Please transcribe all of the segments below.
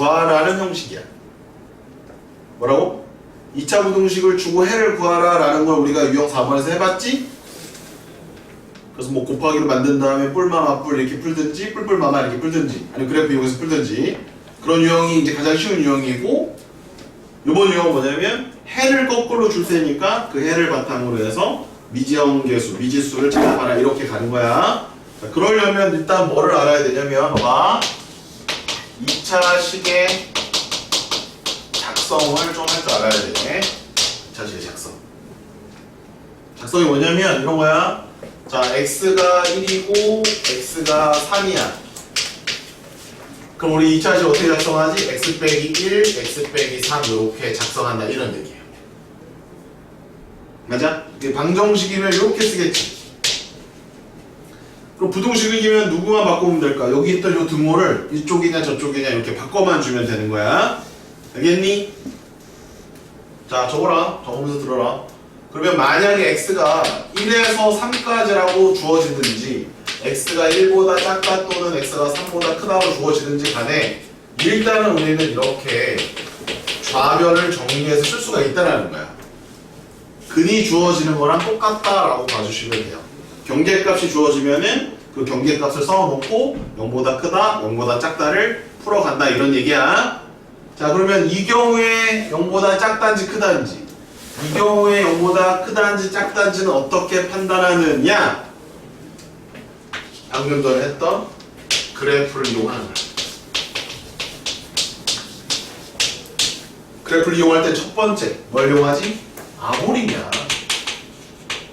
구하라는 형식이야. 뭐라고? 2차 부등식을 주고 해를 구하라 라는 걸 우리가 유형 4번에서 해봤지? 그래서 뭐 곱하기로 만든 다음에 뿔마마 뿔 이렇게 풀든지 뿔뿔마마 이렇게 풀든지 아니면 그래프 이용해서 풀든지 그런 유형이 이제 가장 쉬운 유형이고 이번 유형은 뭐냐면 해를 거꾸로 줄 테니까 그 해를 바탕으로 해서 미지형 계수, 미지수를 찾아봐라 이렇게 가는 거야. 자, 그러려면 일단 뭐를 알아야 되냐면 봐봐 2차 식의 작성을 좀 할 줄 알아야 돼. 2차 식의 작성. 작성이 뭐냐면 이런 거야. 자, x가 1이고 x가 3이야. 그럼 우리 2차 식 어떻게 작성하지? x 빼기 1, x 빼기 3 이렇게 작성한다 이런 얘기예요. 맞아? 방정식이면 이렇게 쓰겠지. 그럼 부등식이면 누구만 바꾸면 될까? 여기 있던 요 등호를 이쪽이냐 저쪽이냐 이렇게 바꿔만 주면 되는 거야. 알겠니? 자, 적어라. 적으면서 들어라. 그러면 만약에 x가 1에서 3까지라고 주어지든지 x가 1보다 작다 또는 x가 3보다 크다고 주어지든지 간에 일단은 우리는 이렇게 좌변을 정리해서 쓸 수가 있다는 거야. 근이 주어지는 거랑 똑같다라고 봐주시면 돼요. 경계값이 주어지면은 그 경계값을 써놓고 0보다 크다, 0보다 작다를 풀어간다 이런 얘기야. 자 그러면 이 경우에 0보다 작단지 크단지 이 경우에 0보다 크단지 작단지는 어떻게 판단하느냐? 방금 전에 했던 그래프를 이용하는 거야. 그래프를 이용할 때 첫 번째 뭘 이용하지? 아볼이냐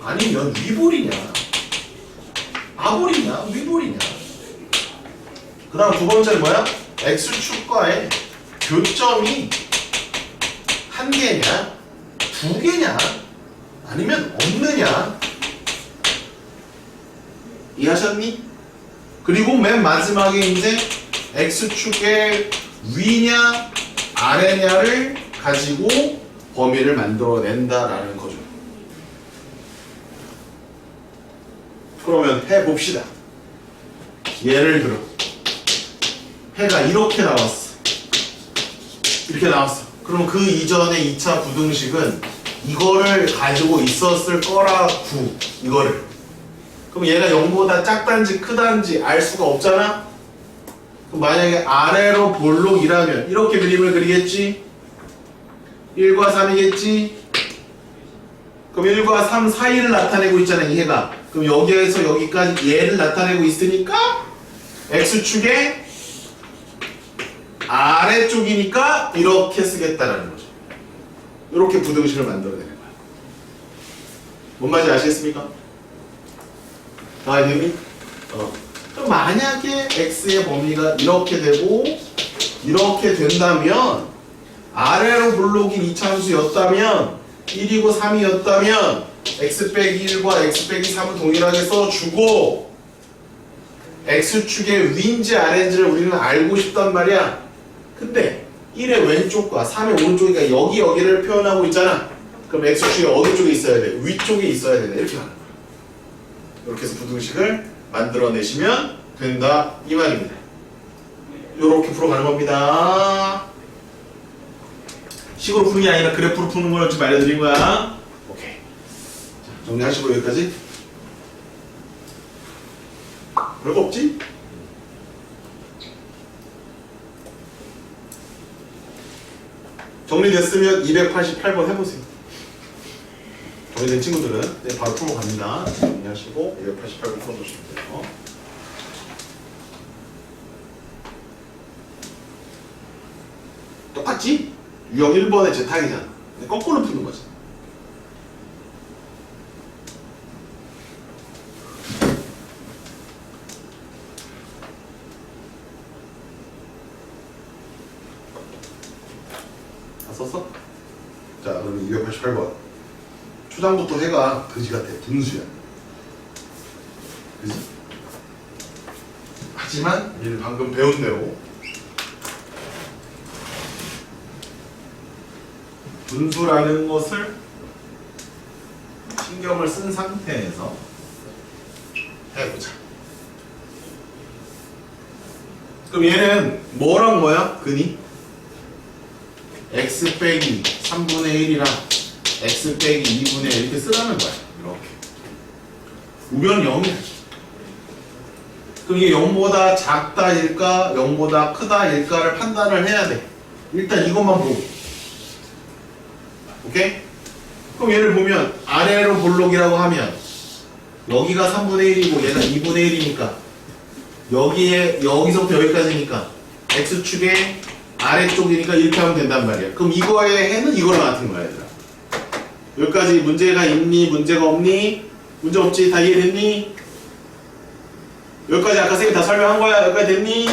아니면 위볼이냐 아볼이냐 위볼이냐 그 다음 두 번째는 뭐야? X축과의 교점이 한 개냐 두 개냐 아니면 없느냐 이해하셨니? 그리고 맨 마지막에 이제 X축의 위냐 아래냐를 가지고 범위를 만들어낸다라는 거죠. 그러면 해봅시다. 예를 들어 해가 이렇게 나왔어. 이렇게 나왔어. 그럼 그 이전에 2차 부등식은 이거를 가지고 있었을 거라고 이거를 그럼 얘가 0보다 작단지 크단지 알 수가 없잖아? 그럼 만약에 아래로 볼록이라면 이렇게 그림을 그리겠지? 1과 3이겠지? 그럼 1과 3 사이를 나타내고 있잖아 이 해가 그럼 여기에서 여기까지 얘를 나타내고 있으니까 X축의 아래쪽이니까 이렇게 쓰겠다라는 거죠 이렇게 부등식을 만들어내는 거야 뭔 말인지 아시겠습니까? 아, 이미? 어. 그럼 만약에 x의 범위가 이렇게 되고 이렇게 된다면 아래로 블록인 이차함수였다면 1이고 3이었다면 x 빼기 1과 x 빼기 3은 동일하게 써주고 x축의 위인지 아래인지를 우리는 알고 싶단 말이야 근데 1의 왼쪽과 3의 오른쪽이니까 여기 여기를 표현하고 있잖아 그럼 x축이 어느 쪽에 있어야 돼? 위쪽에 있어야 되네 이렇게 하는 거야 이렇게 해서 부등식을 만들어내시면 된다 이 말입니다. 이렇게 풀어가는 겁니다. 식으로 푸는 게 아니라 그래프로 푸는 걸 지금 알려드린 거야. 정리하시고 여기까지. 별거 없지? 정리됐으면 288번 해보세요. 정리된 친구들은 네, 바로 풀어 갑니다. 정리하시고 288번 풀어주시면 돼요. 똑같지? 유형 1번의 제타이잖아. 근데 거꾸로 푸는 거지. 다 썼어? 자, 그럼 288번. 해가 그지 같아. 분수야. 그지? 하지만 우리는 방금 배운 대로 분수라는 것을 신경을 쓴 상태에서 해보자. 그럼 얘는 뭐란 거야? 근이? x 빼기 3분의 1이랑 x 빼기 2분의 1 이렇게 쓰라는 거야. 이렇게. 우변 0이야. 그럼 이게 0보다 작다일까, 0보다 크다일까를 판단을 해야 돼. 일단 이것만 보고. 오케이? 그럼 얘를 보면 아래로 볼록이라고 하면 여기가 3분의 1이고 얘가 2분의 1이니까 여기에 여기서부터 여기까지니까 x축의 아래쪽이니까 이렇게 하면 된단 말이야. 그럼 이거의 해는 이거랑 같은 거야, 얘들아. 여기까지 문제가 있니? 문제가 없니? 문제 없지? 다 이해됐니? 여기까지 아까 쌤이 다 설명한 거야? 여기까지 됐니?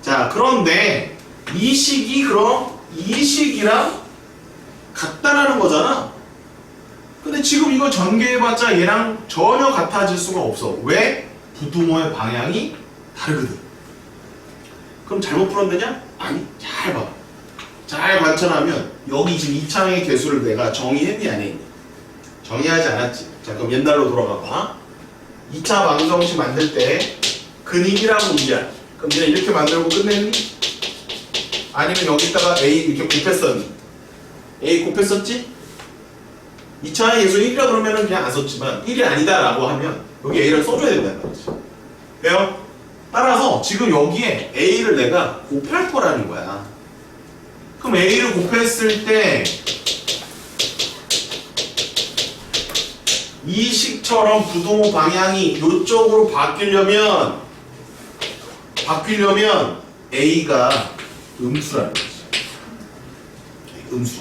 자, 그런데 이 식이 그럼 이 식이랑 같다라는 거잖아. 근데 지금 이거 전개해봤자 얘랑 전혀 같아질 수가 없어. 왜? 부두모의 방향이 다르거든. 그럼 잘못 풀었느냐? 아니, 잘 봐. 잘 관찰하면 여기 지금 이 창의 개수를 내가 정의했니 안 했니? 정의하지 않았지. 자 그럼 옛날로 돌아가 봐. 2차 방정식 만들 때 근익이라고 이야. 그럼 내가 이렇게 만들고 끝냈니? 아니면 여기다가 A 이렇게 곱했었니? A 곱했었지? 2차의 개수 1이라 그러면은 그냥 안 썼지만 1이 아니다라고 하면 여기 A를 써줘야 된다는 거지. 왜요? 따라서 지금 여기에 A를 내가 곱할 거라는 거야. 그럼 A를 곱했을 때 이 식처럼 부동호 방향이 이쪽으로 바뀌려면 바뀌려면 A가 음수라는 거지. 거지.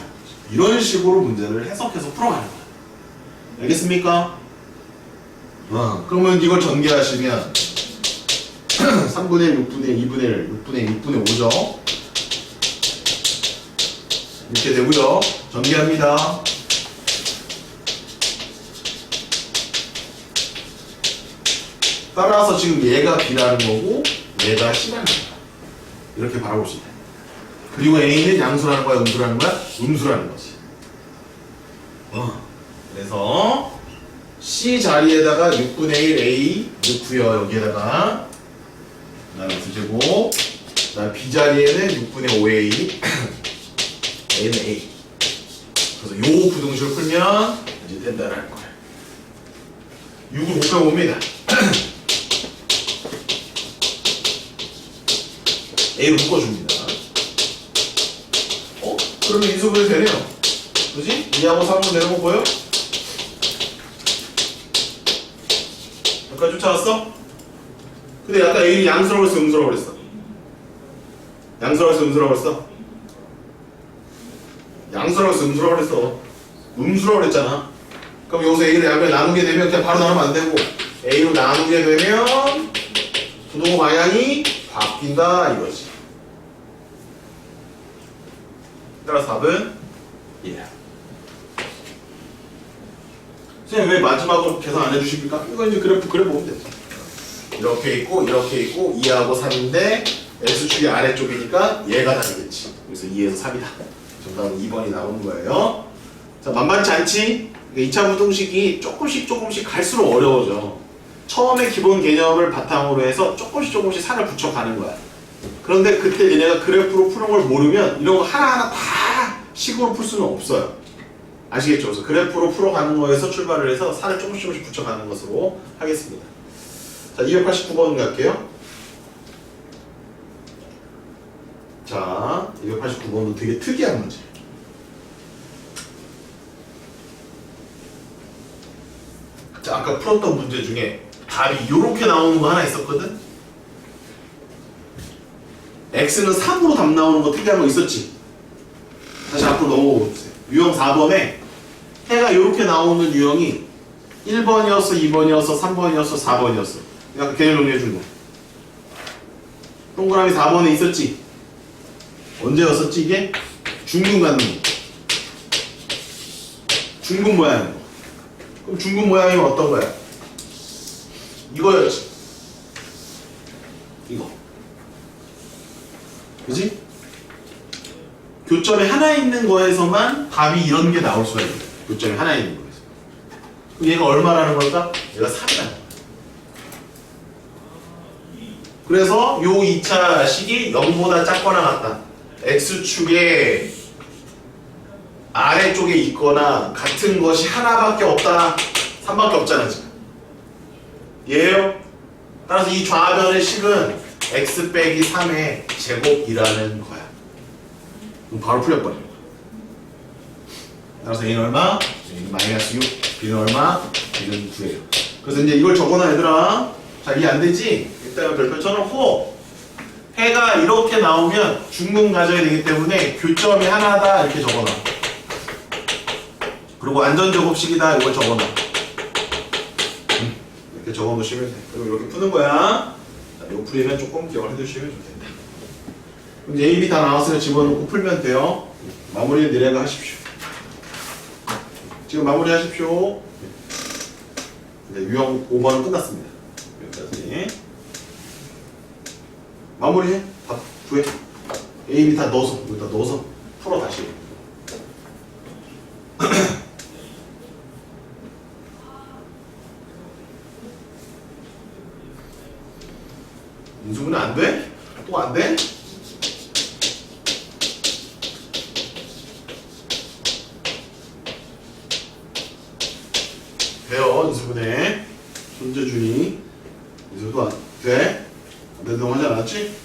이런 식으로 문제를 해석해서 풀어가는 거야. 알겠습니까? 어, 그러면 이걸 전개하시면 3분의 1, 6분의 1, 2분의 1, 6분의 1, 6분의 5죠. 이렇게 되고요. 전개합니다. 따라서 지금 얘가 B라는 거고 얘가 C라는 거야. 이렇게 바라볼 수 있다. 그리고 A는 양수라는 거야, 음수라는 거야? 음수라는 거지. 어. 그래서 C 자리에다가 6분의 1 A 넣고요. 여기에다가 그다음에 두제곱 그다음 B 자리에는 6분의 5 A는 A. 그래서 요 부등식을 풀면 이제 된다라는 거예요. 6을 곱해봅니다. A로 묶어줍니다. 어? 그러면 인수분해 되네요. 그지? 2하고 3은 되는 거 보여? 여기까지 쫓아왔어? 근데 아까 A는 그랬어? 음수라고 그랬어? 했어? 음수라고 그랬어? 양수라고 했어? 음수라고 그랬어? 음수라고 그랬잖아. 그럼 여기서 A를 양을 나누게 되면 그냥 바로 나누면 안 되고 A로 나누게 되면 부동호 방향이 바뀐다 이거지. 따라서 답은 1. 선생님 왜 마지막으로 계산 안 해주십니까? 이거 이제 그래프 그래 보면 되죠. 이렇게 있고 이렇게 있고 2하고 3인데 x축이 아래쪽이니까 얘가 다르겠지. 그래서 2에서 3이다. 정답은 2번이 나오는 거예요. 자 만만치 않지? 2차 부등식이 조금씩 조금씩 갈수록 어려워져. 처음에 기본 개념을 바탕으로 해서 조금씩 조금씩 산을 붙여가는 거야. 그런데 그때 얘네가 그래프로 푸는 걸 모르면 이런 거 하나하나 다 식으로 풀 수는 없어요. 아시겠죠? 그래서 그래프로 풀어가는 거에서 출발을 해서 산을 조금씩 조금씩 붙여가는 것으로 하겠습니다. 자, 289번 갈게요. 자, 289번도 되게 특이한 문제. 자, 아까 풀었던 문제 중에 답이 이렇게 나오는 거 하나 있었거든? X는 3으로 답 나오는 거 특이한 거 있었지? 다시 앞으로 넘어가 보세요. 유형 4번에 해가 이렇게 나오는 유형이 1번이었어, 2번이었어, 3번이었어, 4번이었어. 약간 개념 정리해 준 거. 동그라미 4번에 있었지? 언제였었지 이게? 중근 갖는 거. 중근 모양인 거. 그럼 중근 모양이면 어떤 거야? 이거였지. 이거. 그지? 교점에 하나 있는 거에서만 답이 이런 게 나올 수가 있는 거야. 교점에 하나 있는 거에서. 그럼 얘가 얼마라는 걸까? 얘가 3이라는 거야. 그래서 요 2차 식이 0보다 작거나 같다. X축의 아래쪽에 있거나 같은 것이 하나밖에 없다. 3밖에 없잖아 지금. 얘예요? 따라서 이 좌변의 식은 x 빼기 3의 제곱이라는 거야. 그럼 바로 풀려버려. 따라서 A는 얼마? 마이너스 6 B는 얼마? B는 9예요. 그래서 이제 이걸 적어놔 얘들아. 자 이해 안 되지? 일단 별표 쳐놓고 해가 이렇게 나오면 중근 가져야 되기 때문에 교점이 하나다 이렇게 적어놔. 그리고 안전제곱식이다 이걸 적어놔. 음, 이렇게 적어놓으시면 돼. 그리고 이렇게 푸는 거야. 자, 요 풀이는 조금 기억을 해두시면 좋겠다 그럼 이제 A, B 다 나왔으면 집어넣고 풀면 돼요. 마무리는 니네가 하십시오. 지금 마무리 하십시오. 이제 유형 5번은 끝났습니다. 여기까지 마무리해? 다 구해? A, B 다 넣어서 여기다 넣어서 풀어 다시 인수분해 안 돼? 또 안 돼? 돼요 인수분해 손재준이 인수도 안 돼? 안 된다고 하지 않았지?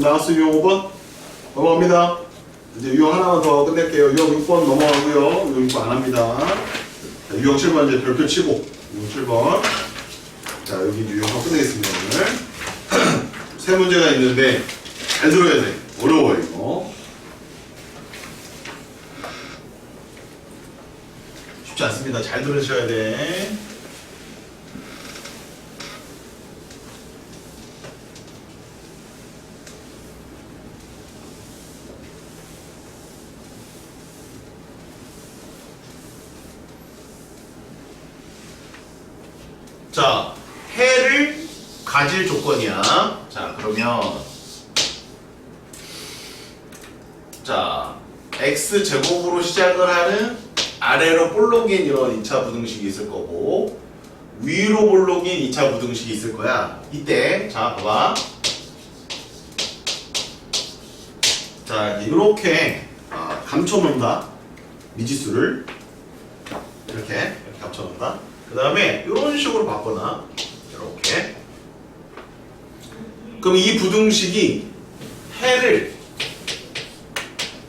나왔어 유형 5번 넘어갑니다. 이제 유형 하나만 더 끝낼게요. 유형 6번 넘어가고요. 유형 6번 안 합니다. 자, 유형 7번 이제 별표 치고 유형 7번. 자 여기 유형 하고 끝내겠습니다 오늘. 세 문제가 있는데 잘 들어야 돼. 어려워요 이거. 쉽지 않습니다. 잘 들으셔야 돼 자, 해를 가질 조건이야. 자, 그러면 자, x 제곱으로 시작을 하는 아래로 볼록인 이런 2차 부등식이 있을 거고 위로 볼록인 2차 부등식이 있을 거야. 이때 자, 봐봐. 자, 이렇게 아, 감춰 놓는다. 미지수를 이렇게 이렇게 감춰 놓는다. 그 다음에 이런 식으로 바꿔놔. 이렇게. 그럼 이 부등식이 해를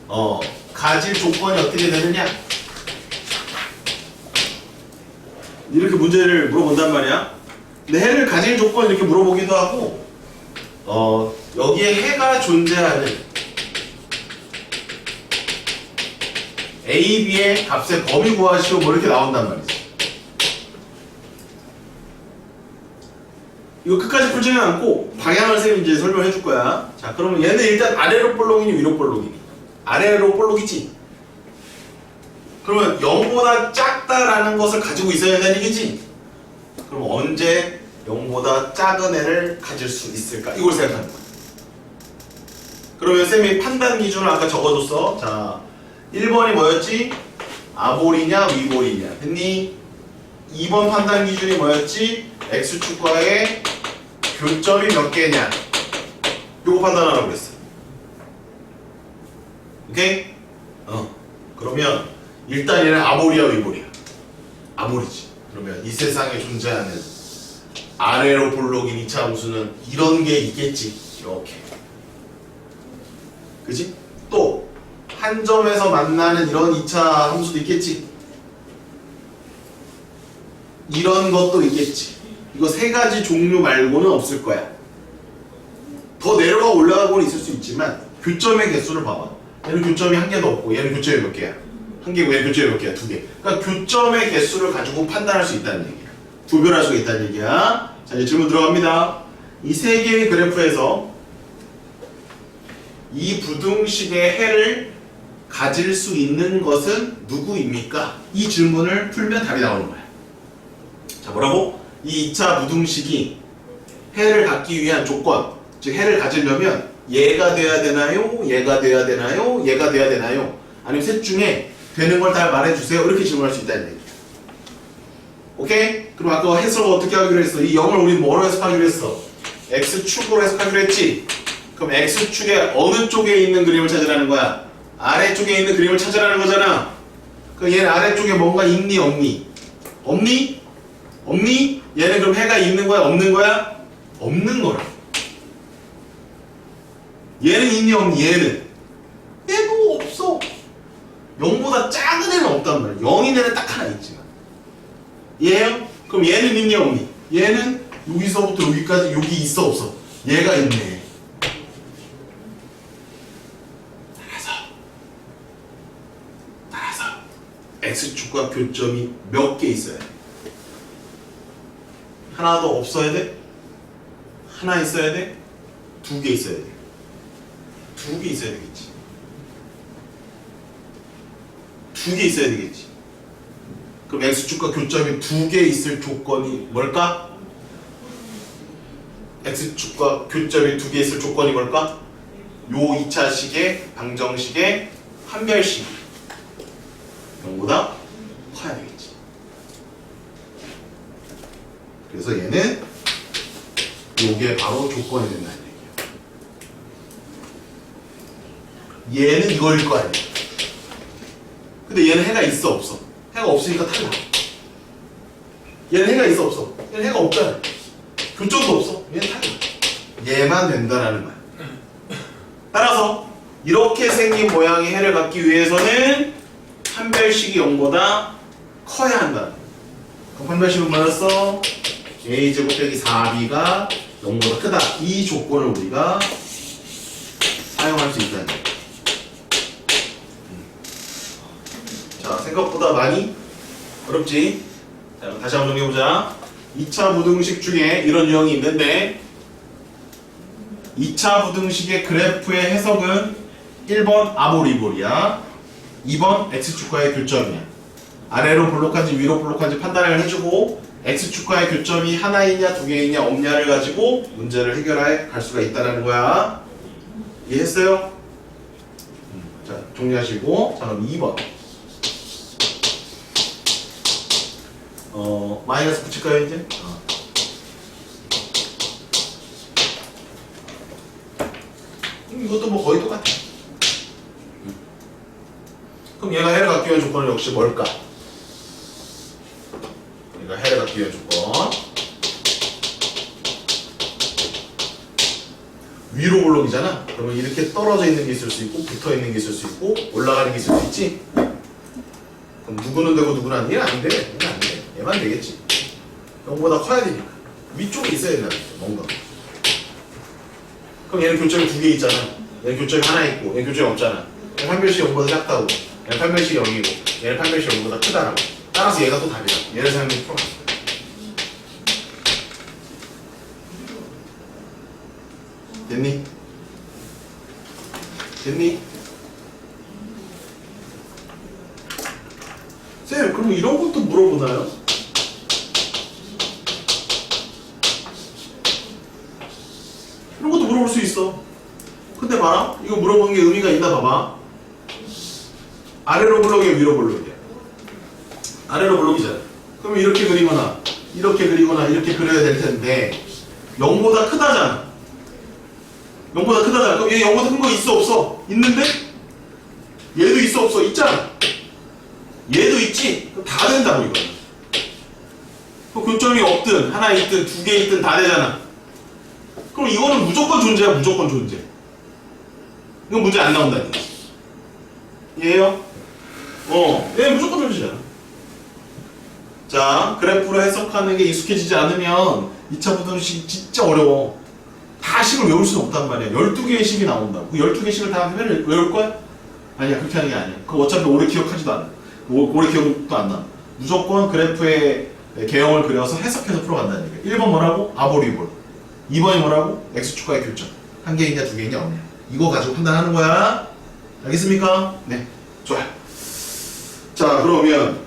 어 가질 조건이 어떻게 되느냐? 이렇게 문제를 물어본단 말이야. 근데 해를 가질 조건 이렇게 물어보기도 하고 어 여기에 해가 존재하는 A, B의 값의 범위 구하시오 뭐 이렇게 나온단 말이지. 이거 끝까지 풀지는 않고 방향을 쌤이 이제 설명해 줄 거야. 자, 그러면 얘는 일단 아래로 볼록이니 위로 볼록이니? 아래로 볼록이지. 그러면 0보다 작다라는 것을 가지고 있어야 된다는 얘기지. 그럼 언제 0보다 작은 애를 가질 수 있을까? 이걸 생각하는 거야. 그러면 쌤이 판단 기준을 아까 적어줬어. 자, 1번이 뭐였지? 아볼이냐 위볼이냐 했니? 2번 판단 기준이 뭐였지? X축과의 교점이 몇 개냐? 요거 판단하라고 그랬어. 오케이? 어. 그러면 일단 얘는 아볼이야 위볼이야? 아볼이지. 그러면 이 세상에 존재하는 아래로 볼록인 2차 함수는 이런 게 있겠지. 이렇게. 그지? 또 한 점에서 만나는 이런 2차 함수도 있겠지. 이런 것도 있겠지. 이거 세 가지 종류 말고는 없을 거야. 더 내려가 올라가고는 있을 수 있지만 교점의 개수를 봐봐. 얘는 교점이 한 개도 없고 얘는 교점이 몇 개야? 한 개고 얘는 교점이 몇 개야? 두 개. 그러니까 교점의 개수를 가지고 판단할 수 있다는 얘기야. 구별할 수 있다는 얘기야. 자 이제 질문 들어갑니다. 이 세 개의 그래프에서 이 부등식의 해를 가질 수 있는 것은 누구입니까? 이 질문을 풀면 답이 나오는 거야. 자, 뭐라고? 이 2차 무등식이 해를 갖기 위한 조건, 즉 해를 가지려면 얘가 돼야 되나요? 얘가 돼야 되나요? 얘가 돼야 되나요? 아니면 셋 중에 되는 걸 다 말해주세요. 이렇게 질문할 수 있다는 얘기야. 오케이? 그럼 아까 해석을 어떻게 하기로 했어? 이 0을 우리 뭐로 해석하기로 했어? x축으로 해석하기로 했지? 그럼 x축의 어느 쪽에 있는 그림을 찾으라는 거야? 아래쪽에 있는 그림을 찾으라는 거잖아. 그 얘는 아래쪽에 뭔가 있니 없니? 없니? 없니? 얘는 그럼 해가 있는 거야 없는 거야? 없는 거라. 얘는 있니 없니? 얘는 얘도 없어. 0보다 작은 애는 없단 말이야. 0인 애는 딱 하나 있지만. 얘요? 그럼 얘는 있니 없니? 얘는 여기서부터 여기까지 여기 있어 없어? 얘가 있네. 따라서 따라서 x축과 교점이 몇 개 있어야 돼? 하나도 없어야 돼? 하나 있어야 돼? 두 개 있어야 돼? 두 개 있어야 되겠지. 두 개 있어야 되겠지. 그럼 x축과 교점이 두 개 있을 조건이 뭘까? x축과 교점이 두 개 있을 조건이 뭘까? 요 2차식의 방정식의 한별식 0보다 커야 되겠지. 그래서 얘는 요게 바로 조건이 된다는 얘기야. 얘는 이거일 거 아니야. 근데 얘는 해가 있어 없어? 해가 없으니까 탈락. 얘는 해가 있어 없어? 얘는 해가 없잖아. 교점도 없어. 얘는 탈락. 얘만 된다라는 거야. 따라서 이렇게 생긴 모양의 해를 갖기 위해서는 한별식이 0보다 커야 한다. 그럼 한별식은 뭐였어? A제곱 빼기 4b가 0보다 크다. 이 조건을 우리가 사용할 수 있다는 거야. 자, 생각보다 많이 어렵지? 자, 다시 한번 정리해보자. 2차 부등식 중에 이런 유형이 있는데 2차 부등식의 그래프의 해석은 1번 아보리볼이야 2번 x축과의 교점이야 아래로 블록한지 위로 블록한지 판단을 해주고 x축과의 교점이 하나 있냐 두개 있냐 없냐를 가지고 문제를 해결해 갈 수가 있다는 거야 이해했어요? 음, 자 정리하시고 자 그럼 2번 어 마이너스 붙일까요 이제? 어. 음, 이것도 뭐 거의 똑같아. 음. 그럼 얘가 해를 갖기 위한 조건은 역시 뭘까? 해를 갖기 위한 조건. 위로 블록이잖아. 그러면 이렇게 떨어져 있는 게 있을 수 있고, 붙어 있는 게 있을 수 있고, 올라가는 게 있을 수 있지. 그럼 누구는 되고 누구는 안 돼? 얘는 안 돼. 안 돼. 얘만 되겠지. 0보다 커야 되니까. 위쪽에 있어야 된다. 뭔가. 그럼 얘는 교점이 두 개 있잖아. 얘는 교점이 하나 있고, 얘는 교점이 없잖아. 얘는 판별식이 0보다 작다고. 얘는 판별식이 0이고, 얘는 판별식이 0보다 크다라고. 따라서 얘가 또 답이다. 얘를 사용해서 풀어. 됐니? 됐니? 쌤, 그럼 이런 것도 물어보나요? 이런 것도 물어볼 수 있어. 근데 봐라. 이거 물어보는 게 의미가 있나 봐봐. 아래로 블록이야, 위로 블록이야. 아래로 블록이잖아. 그럼 이렇게 그리거나, 이렇게 그리거나, 이렇게 그려야 될 텐데, 0보다 크다잖아. 0보다 크다잖아. 그럼 얘 0보다 큰 거 있어, 없어? 있는데? 얘도 있어, 없어? 있잖아. 얘도 있지? 다 된다고, 이거. 그 교점이 없든, 하나 있든, 두 개 있든 다 되잖아. 그럼 이거는 무조건 존재야, 무조건 존재. 이건 문제 안 나온다니까. 이해요? 어, 얘 무조건 존재잖아. 자, 그래프로 해석하는 게 익숙해지지 않으면 2차 부등식 진짜 어려워. 다 식을 외울 수는 없단 말이야. 12개의 식이 나온다고. 그 12개 식을 다 하면 외울 거야? 아니야, 그렇게 하는 게 아니야. 그거 어차피 오래 기억하지도 않아. 오- 오래 기억도 안 나. 무조건 그래프의 개형을 그려서 해석해서 풀어간다는 얘기야. 1번 뭐라고? 아보리볼. 2번이 뭐라고? x축과의 교점. 한 개 있냐, 두 개 있냐, 없냐. 이거 가지고 판단하는 거야. 알겠습니까? 네. 좋아요. 자, 그러면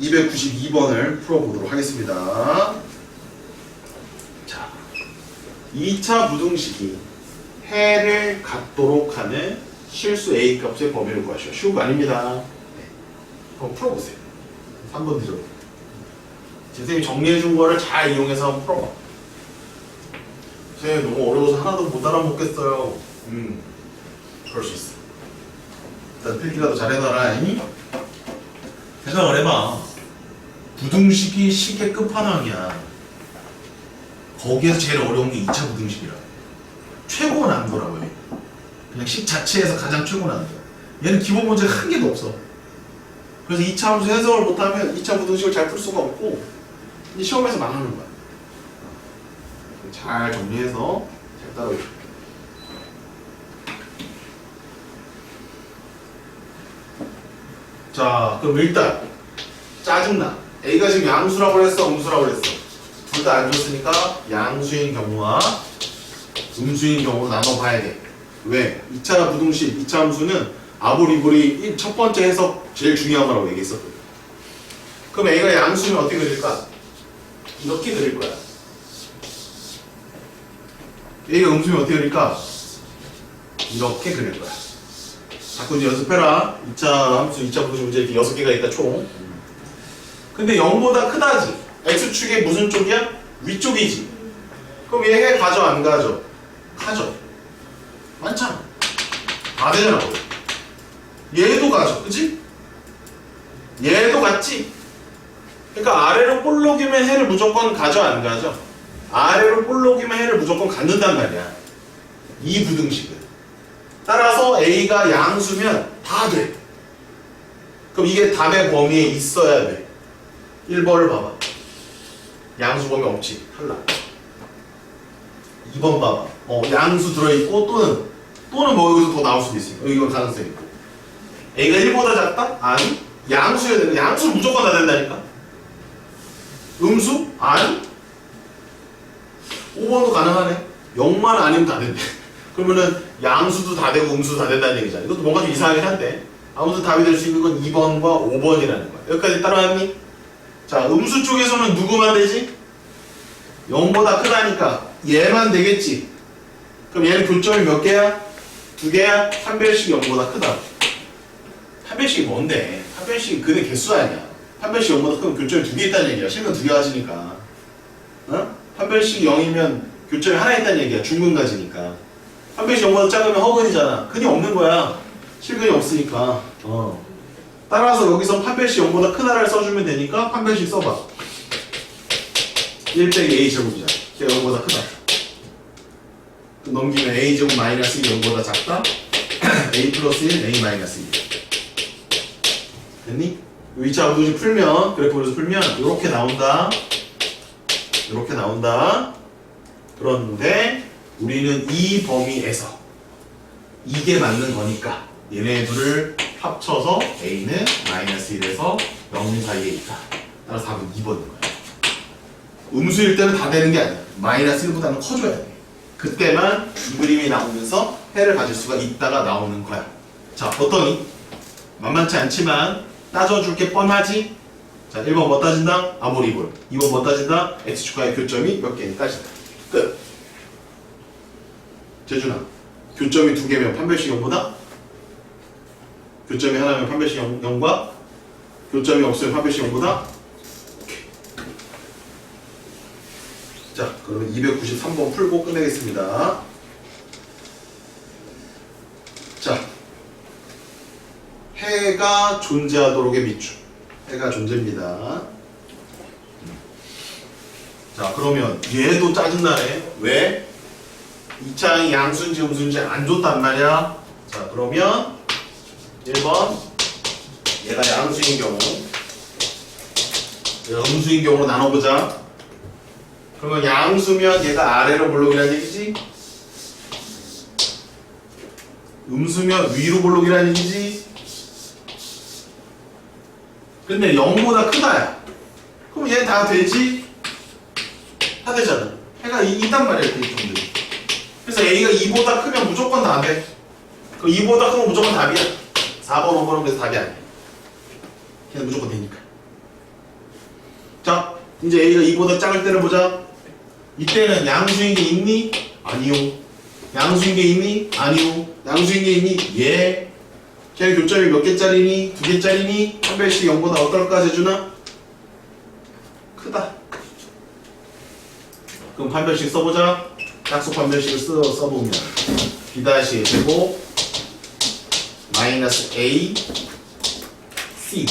292번을 풀어보도록 하겠습니다. 자, 2차 부등식이 해를 갖도록 하는 실수 A 값의 범위를 구하시오. 쉬운 거 아닙니다. 네. 한번 풀어보세요. 3번 드려. 선생님이 정리해 준 거를 잘 이용해서 한번 풀어봐. 선생님 너무 어려워서 하나도 못 알아먹겠어요. 음, 그럴 수 있어. 일단 필기라도 잘 해놔라. 잉? 생각을 해봐. 부등식이 식의 끝판왕이야. 거기에서 제일 어려운 게 2차 부등식이라. 최고 난도라고 해. 그냥 식 자체에서 가장 최고 난도. 얘는 기본 문제가 한 개도 없어. 그래서 2차 함수 해석을 못하면 2차 부등식을 잘 풀 수가 없고 이 시험에서 망하는 거야. 잘 정리해서 잘 따라오죠. 자, 그럼 일단 짜증나. A가 지금 양수라고 그랬어, 음수라고 그랬어. 둘 다 안 줬으니까 양수인 경우와 음수인 경우로 나눠봐야 돼. 왜? 2차 부등식, 2차 함수는 아보리보리 첫 번째 해석 제일 중요한 거라고 얘기했었거든. 그럼 A가 양수면 어떻게 그릴까? 이렇게 그릴 거야. A가 음수면 어떻게 그릴까? 이렇게 그릴 거야. 자꾸 이제 연습해라. 2차 함수, 2차 부등식 문제 이렇게 6개가 있다, 총. 근데 0보다 크다지. X축의 무슨 쪽이야? 위쪽이지. 그럼 얘 해 가져, 안 가져? 가져. 많잖아. 다 되잖아. 얘도 가져. 그지? 얘도 같지? 그러니까 아래로 볼록이면 해를 무조건 가져, 안 가져? 아래로 볼록이면 해를 무조건 갖는단 말이야. 이 부등식은. 따라서 A가 양수면 다 돼. 그럼 이게 답의 범위에 있어야 돼. 1번을 봐봐. 양수 범위 없지. 탈락. 2번 봐봐. 어, 양수 들어있고 또는 또는 뭐 여기서 더 나올 수도 있으니까 이건 가능성이 있고. A가 1보다 작다? 아니. 양수여야 되는 양수 무조건 다 된다니까. 음수? 아니. 5번도 가능하네. 0만 아니면 다 된대. 그러면은 양수도 다 되고 음수도 다 된다는 얘기잖아. 이것도 뭔가 좀 이상하긴 한데. 아무튼 답이 될 수 있는 건 2번과 5번이라는 거야. 여기까지 따라왔니? 자, 음수 쪽에서는 누구만 되지? 0보다 크다니까 얘만 되겠지. 그럼 얘는 교점이 몇 개야? 두 개야? 한 배씩 0보다 크다. 한 배씩이 뭔데? 한 배씩이 그네 개수 아니야. 한 배씩 0보다 크면 교점이 두 개 있다는 얘기야. 실근 두개 가지니까. 어? 한 배씩 0이면 교점이 하나 있다는 얘기야. 중근 가지니까. 한 배씩 0보다 작으면 허근이잖아. 근이 없는 거야. 실근이 없으니까. 어. 따라서 여기서 판별식 0보다 큰 하나를 써주면 되니까 판별식 써봐. 1 빼기 a 제곱이잖아 걔가 0보다 크다. 그 넘기면 a 제곱 마이너스 1이 0보다 작다. A 플러스 1 a 마이너스 1 됐니? 2차 부등식 풀면 그래프에서 풀면 이렇게 나온다. 이렇게 나온다. 그런데 우리는 이 범위에서 이게 맞는 거니까 얘네 둘을 합쳐서 a는 마이너스 1에서 0 사이에 있다. 따라서 답은 2번인 거야. 음수일 때는 다 되는 게 아니야. 마이너스 1보다는 커져야 돼. 그때만 이 그림이 나오면서 해를 가질 수가 있다가 나오는 거야. 자, 어떠니? 만만치 않지만 따져줄 게 뻔하지? 자, 1번 뭐 따진다? 아모리볼. 2번 뭐 따진다? x축과의 교점이 몇 개니 따진다. 끝. 재준아, 교점이 두 개면 판별식 0보다? 교점이 하나면 판별식 0, 0과 교점이 없으면 판별식 0보다 자 그러면 293번 풀고 끝내겠습니다. 자 해가 존재하도록의 밑줄. 해가 존재입니다. 자 그러면 얘도 짜증나네. 왜? 2차항이 양수인지 음수인지 안 줬단 말이야. 자 그러면 1번. 얘가 양수인 경우. 얘가 음수인 경우로 나눠보자. 그러면 양수면 얘가 아래로 볼록이라는 얘기지? 음수면 위로 볼록이라는 얘기지? 근데 0보다 크다야. 그럼 얘 다 되지? 다 되잖아. 이- 있단 말이야 이렇게 정들이. 그래서 A가 2보다 크면 무조건 다돼 그 2보다 크면 무조건 답이야 4번, 5번은 그래서 답이 아니야. 걔는 무조건 되니까. 자, 이제 A가 2보다 작을 때를 보자. 이때는 양수인 게 있니? 아니요. 양수인 게 있니? 아니요. 양수인 게 있니? 예. 걔 교점이 몇 개짜리니? 두 개짜리니? 한 별씩 0보다 어떨까 재준아? 크다. 그럼 판별식 써보자. 약속 판별식을 써, 써보면 b 다시 되고 마이너스 a c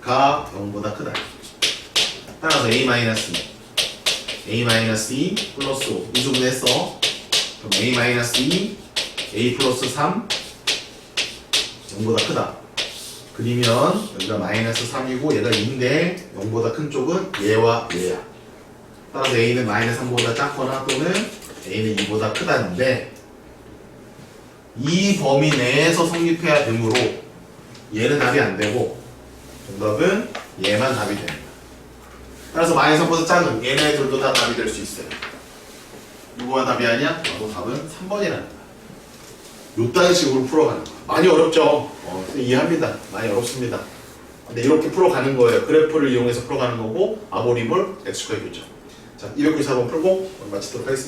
가 0보다 크다. 따라서 a 마이너스 a 마이너스 2 플러스 5 이수분했어. 그럼 a 마이너스 2 a 플러스 3 0보다 크다. 그리면 여기가 마이너스 3이고 얘가 2인데 0보다 큰 쪽은 얘와 얘야. 따라서 a는 마이너스 3보다 작거나 또는 a는 2보다 크다는데 이 범위 내에서 성립해야 되므로 얘는 답이 안 되고 정답은 얘만 답이 됩니다. 따라서 마이너스 3보다 작은 얘네들도 다 답이 될 수 있어요. 누구만 답이 아니야? 바로 답은 3번이라는 거야. 요딴 식으로 풀어가는 거야. 많이 어렵죠? 어, 이해합니다. 많이 어렵습니다. 근데 이렇게 풀어가는 거예요. 그래프를 이용해서 풀어가는 거고 아모리몰 엑스코의 교점. 자, 294번 풀고 마치도록 하겠습니다.